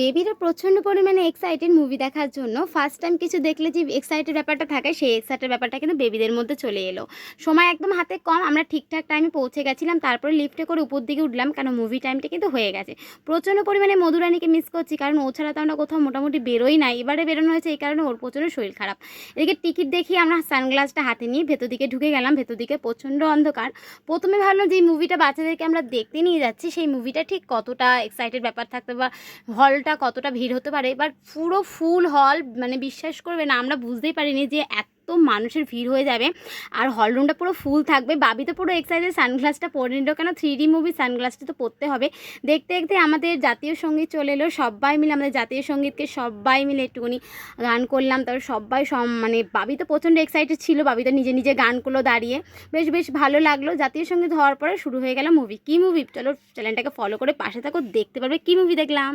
বেবিরা প্রচণ্ড পরিমাণে excited movie দেখার জন্য ফার্স্ট টাইম কিছু দেখলে যে এক্সাইটেড ব্যাপারটা থাকে, সেই এক্সাইটেড ব্যাপারটা কিন্তু বেবিদের মধ্যে চলে এলো। সময় একদম হাতে কম, আমরা ঠিকঠাক টাইমে পৌঁছে গেছিলাম, তারপরে লিফটে করে উপর দিকে উঠলাম কারণ মুভি টাইমটা কিন্তু হয়ে গেছে। প্রচণ্ড পরিমাণে মধুরানীকে মিস করছি, কারণ ও ছাড়া তো আমরা কোথাও মোটামুটি বেরোই না এবারে বেরোনো হয়েছে, এই কারণে ওর প্রচণ্ড শরীর খারাপ। এদিকে টিকিট দেখিয়ে আমরা সানগ্লাসটা হাতে নিয়ে ভেতর দিকে ঢুকে গেলাম, ভেতর দিকে প্রচণ্ড অন্ধকার। প্রথমে ভাবলাম যে মুভিটা বাচ্চাদেরকে আমরা দেখতে নিয়ে যাচ্ছি, সেই মুভিটা ঠিক কতটা এক্সাইটেড ব্যাপার থাকতে বা হলটা কতটা ভিড় হতে পারে, এবার পুরো ফুল হল মানে বিশ্বাস করবে না, আমরা বুঝতেই পারিনি যে এত মানুষের ভিড় হয়ে যাবে। আর হল রুমটা পুরো ফুল থাকবে, বাবি তো পুরো এক্সাইটেড সানগ্লাসটা পরে নিল, কেন থ্রি ডি মুভি সানগ্লাসটা তো পরতে হবে। দেখতে দেখতে আমাদের জাতীয় সংগীত চলে এলো, সবাই মিলে আমাদের জাতীয় সঙ্গীতকে সবাই মিলে একটুখানি গান করলাম, তারপর সবাই সব মানে বাবি তো প্রচণ্ড এক্সাইটেড ছিল, বাবি তো নিজে নিজে গান করল দাঁড়িয়ে। বেশ বেশ ভালো লাগল, জাতীয় সংগীত হওয়ার পরে শুরু হয়ে গেল মুভি কী মুভি চলো চ্যানেলটাকে ফলো করে পাশে থাকো, দেখতে পারবে কী মুভি দেখলাম।